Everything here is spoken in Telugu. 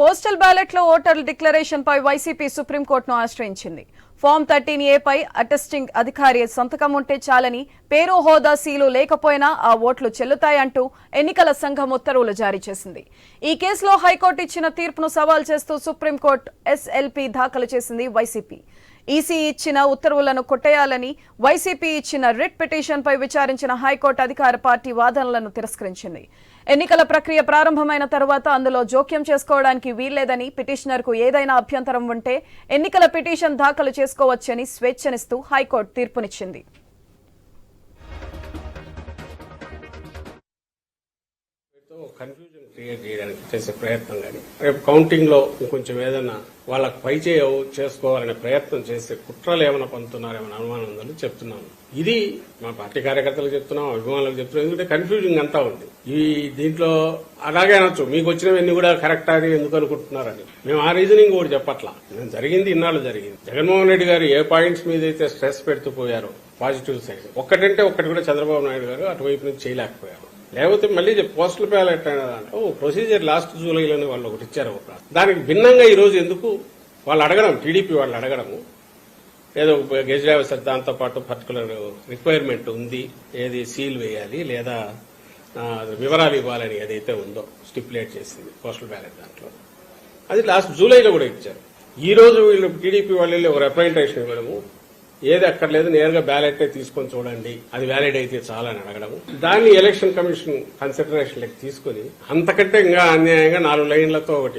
పోస్టల్ బ్యాలెట్లో ఓటర్ల డిక్లరేషన్ పై వైసీపీ సుప్రీంకోర్టును ఆశ్రయించింది. ఫామ్ థర్టీన్ ఏ పై అటెస్టింగ్ అధికారి సంతకం ఉంటే చాలని పేరు హోదా సీలు లేకపోయినా ఆ ఓట్లు చెల్లుతాయంటూ ఎన్నికల సంఘం ఉత్తర్వులు జారీ చేసింది. ఈ కేసులో హైకోర్టు ఇచ్చిన తీర్పును సవాల్ చేస్తూ సుప్రీంకోర్టు ఎస్ఎల్పీ దాఖలు చేసింది వైసీపీ. ఈసీ ఇచ్చిన ఉత్తర్వులను కొట్టేయాలని వైసీపీ ఇచ్చిన రిట్ పిటిషన్ పై విచారించిన హైకోర్టు అధికార పార్టీ వాదనలను తిరస్కరించింది. ఎన్నికల ప్రక్రియ ప్రారంభమైన తర్వాత అందులో జోక్యం చేసుకోవడానికి వీల్లేదని పిటిషనర్కు ఏదైనా అభ్యంతరం ఉంటే ఎన్నికల పిటిషన్ దాఖలు చేసుకోవచ్చని స్వేచ్ఛనిస్తూ హైకోర్టు తీర్పునిచ్చింది. కన్ఫ్యూజన్ క్రియేట్ చేయడానికి చేసే ప్రయత్నం కానీ రేపు కౌంటింగ్లో ఇంకొంచెం కొంచెం ఏదైనా వాళ్ళకి పై చేసుకోవాలనే ప్రయత్నం చేసే కుట్రలు ఏమైనా పొందుతున్నారేమైనా అనుమానం ఉందని చెప్తున్నాను. ఇది మా పార్టీ కార్యకర్తలకు చెప్తున్నాం అభిమానులకు చెప్తున్నాం ఎందుకంటే కన్ఫ్యూజింగ్ అంతా ఉంది. ఈ దీంట్లో అలాగే అనొచ్చు మీకు వచ్చినవన్నీ కూడా కరెక్ట్ అని ఎందుకు అనుకుంటున్నారని. మేము ఆ రీజనింగ్ కూడా చెప్పట్లా. జరిగింది ఇన్నాళ్ళు జరిగింది. జగన్మోహన్ రెడ్డి గారు ఏ పాయింట్స్ మీద అయితే స్ట్రెస్ పెడుతూ పోయారో పాజిటివ్ సైడ్ ఒక్కటంటే ఒక్కటి కూడా చంద్రబాబు నాయుడు గారు అటువైపు నుంచి చేయలేకపోయారు. లేకపోతే మళ్ళీ పోస్టల్ బ్యాలెట్ అంటే ఓ ప్రొసీజర్ లాస్ట్ జూలైలోనే వాళ్ళు ఒకటి ఇచ్చారు ఒక. దానికి భిన్నంగా ఈ రోజు ఎందుకు? వాళ్ళు అడగడం టీడీపీ వాళ్ళు అడగడము. ఏదో గెజిట్ దాంతో పాటు పర్టికులర్ రిక్వైర్మెంట్ ఉంది. ఏది సీల్ వేయాలి లేదా వివరాలు ఇవ్వాలని ఏదైతే ఉందో స్టిపులేట్ చేసింది పోస్టల్ బ్యాలెట్ దాంట్లో. అది లాస్ట్ జూలైలో కూడా ఇచ్చారు. ఈ రోజు వీళ్ళు టీడీపీ వాళ్ళు ఒక రిప్రజెంటేషన్ ఇవ్వడము. ఏది అక్కర్లేదు నేరుగా బ్యాలెట్ తీసుకొని చూడండి. అది వ్యాలిడ్ అయితే చాలా అని అడగడం. దాన్ని ఎలక్షన్ కమిషన్ కన్సిడరేషన్ తీసుకొని అంతకంటే ఇంకా అన్యాయంగా నాలుగు లైన్లతో ఒకటి